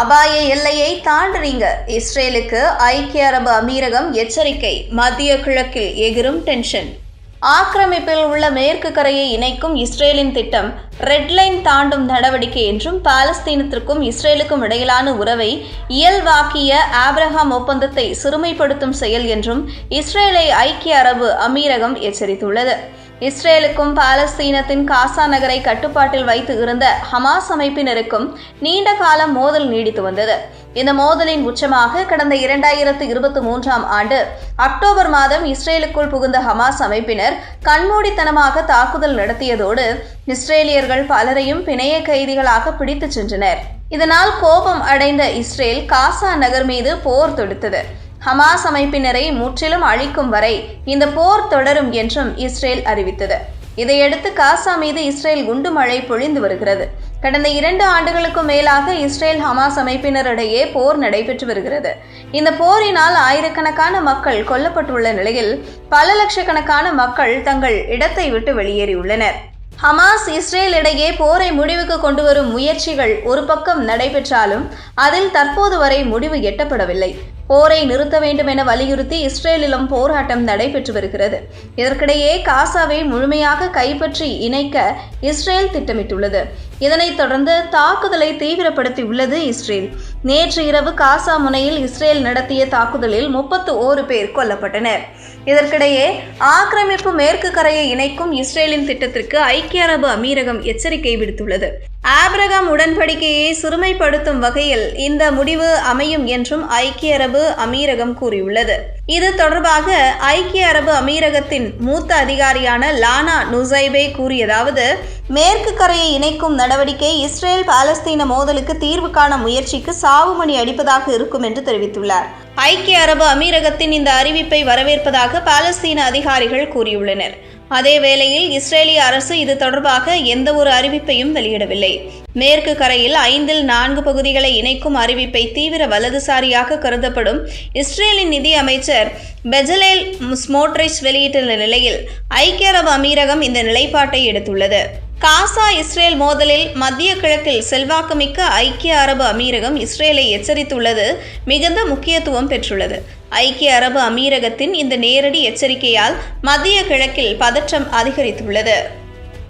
அபாய எல்லையை தாண்டுறீங்க. இஸ்ரேலுக்கு ஐக்கிய அரபு அமீரகம் எச்சரிக்கை. மத்திய கிழக்கில் எகிரும் டென்ஷன். ஆக்கிரமிப்பில் உள்ள மேற்கு கரையை இணைக்கும் இஸ்ரேலின் திட்டம் ரெட் லைன் தாண்டும் நடவடிக்கை என்றும் பாலஸ்தீனத்திற்கும் இஸ்ரேலுக்கும் இடையிலான உறவை இயல்பாக்கிய ஆப்ரஹாம் ஒப்பந்தத்தை சிறுமைப்படுத்தும் செயல் என்றும் இஸ்ரேலை ஐக்கிய அரபு அமீரகம் எச்சரித்துள்ளது. இஸ்ரேலுக்கும் பாலஸ்தீனத்தின் காசா நகரை கட்டுப்பாட்டில் வைத்து இருந்த ஹமாஸ் அமைப்பினருக்கும் நீண்ட காலம் மோதல் நீடித்து வந்தது. இந்த மோதலின் உச்சமாக கடந்த இரண்டாயிரத்து இருபத்தி மூன்றாம் ஆண்டு அக்டோபர் மாதம் இஸ்ரேலுக்குள் புகுந்த ஹமாஸ் அமைப்பினர் கண்மூடித்தனமாக தாக்குதல் நடத்தியதோடு இஸ்ரேலியர்கள் பலரையும் பிணைய கைதிகளாக பிடித்துச் சென்றனர். இதனால் கோபம் அடைந்த இஸ்ரேல் காசா நகர் மீது போர் தொடுத்தது. ஹமாஸ் அமைப்பினரை முற்றிலும் அழிக்கும் வரை இந்த போர் தொடரும் என்றும் இஸ்ரேல் அறிவித்தது. இதையடுத்து காசா மீது இஸ்ரேல் குண்டு மழை பொழிந்து வருகிறது. கடந்த இரண்டு ஆண்டுகளுக்கும் மேலாக இஸ்ரேல் ஹமாஸ் அமைப்பினரிடையே போர் நடைபெற்று வருகிறது. இந்த போரினால் ஆயிரக்கணக்கான மக்கள் கொல்லப்பட்டுள்ள நிலையில் பல லட்சக்கணக்கான மக்கள் தங்கள் இடத்தை விட்டு வெளியேறியுள்ளனர். ஹமாஸ் இஸ்ரேல் இடையே போரை முடிவுக்கு கொண்டு வரும் முயற்சிகள் ஒரு பக்கம் நடைபெற்றாலும் அதில் தற்போது வரை முடிவு எட்டப்படவில்லை. போரை நிறுத்த வேண்டும் என வலியுறுத்தி இஸ்ரேலிலும் போராட்டம் நடைபெற்று வருகிறது. இதற்கிடையே காசாவை முழுமையாக கைப்பற்றி இணைக்க இஸ்ரேல் திட்டமிட்டுள்ளது. இதனைத் தொடர்ந்து தாக்குதலை தீவிரப்படுத்தியுள்ளது இஸ்ரேல். நேற்று இரவு காசா முனையில் இஸ்ரேல் நடத்திய தாக்குதலில் முப்பத்து ஓரு பேர் கொல்லப்பட்டனர். இதற்கிடையே ஆக்கிரமிப்பு மேற்கு கரையை இணைக்கும் இஸ்ரேலின் திட்டத்திற்கு ஐக்கிய அரபு அமீரகம் எச்சரிக்கை விடுத்துள்ளது. ஆப்ரகாம் உடன்படிக்கையை சிறுமைப்படுத்தும் வகையில் இந்த முடிவு அமையும் என்றும் ஐக்கிய அரபு அமீரகம் கூறியுள்ளது. இது தொடர்பாக ஐக்கிய அரபு அமீரகத்தின் மூத்த அதிகாரியான லானா நுசைபே கூறியதாவது மேற்கு கரையை இணைக்கும் நடவடிக்கை இஸ்ரேல் பாலஸ்தீன மோதலுக்கு தீர்வு காண முயற்சிக்கு சாவுமணி அடிப்பதாக இருக்கும் என்று தெரிவித்துள்ளார். ஐக்கிய அரபு அமீரகத்தின் இந்த அறிவிப்பை வரவேற்பதாக பாலஸ்தீன அதிகாரிகள் கூறியுள்ளனர். அதே வேளையில் இஸ்ரேலிய அரசு இது தொடர்பாக எந்த ஒரு அறிவிப்பையும் வெளியிடவில்லை. மேற்கு கரையில் ஐந்தில் நான்கு பகுதிகளை இணைக்கும் அறிவிப்பை தீவிர வலதுசாரியாக கருதப்படும் இஸ்ரேலின் நிதி அமைச்சர் பெஜலேல் ஸ்மோட்ரிச் வெளியிட்டுள்ள நிலையில் ஐக்கிய அரபு அமீரகம் இந்த நிலைப்பாட்டை எடுத்துள்ளது. காசா இஸ்ரேல் மோதலில் மத்திய கிழக்கில் செல்வாக்குமிக்க ஐக்கிய அரபு அமீரகம் இஸ்ரேலை எச்சரித்துள்ளது மிகுந்த முக்கியத்துவம் பெற்றுள்ளது. ஐக்கிய அரபு அமீரகத்தின் இந்த நேரடி எச்சரிக்கையால் மத்திய கிழக்கில் பதற்றம் அதிகரித்துள்ளது.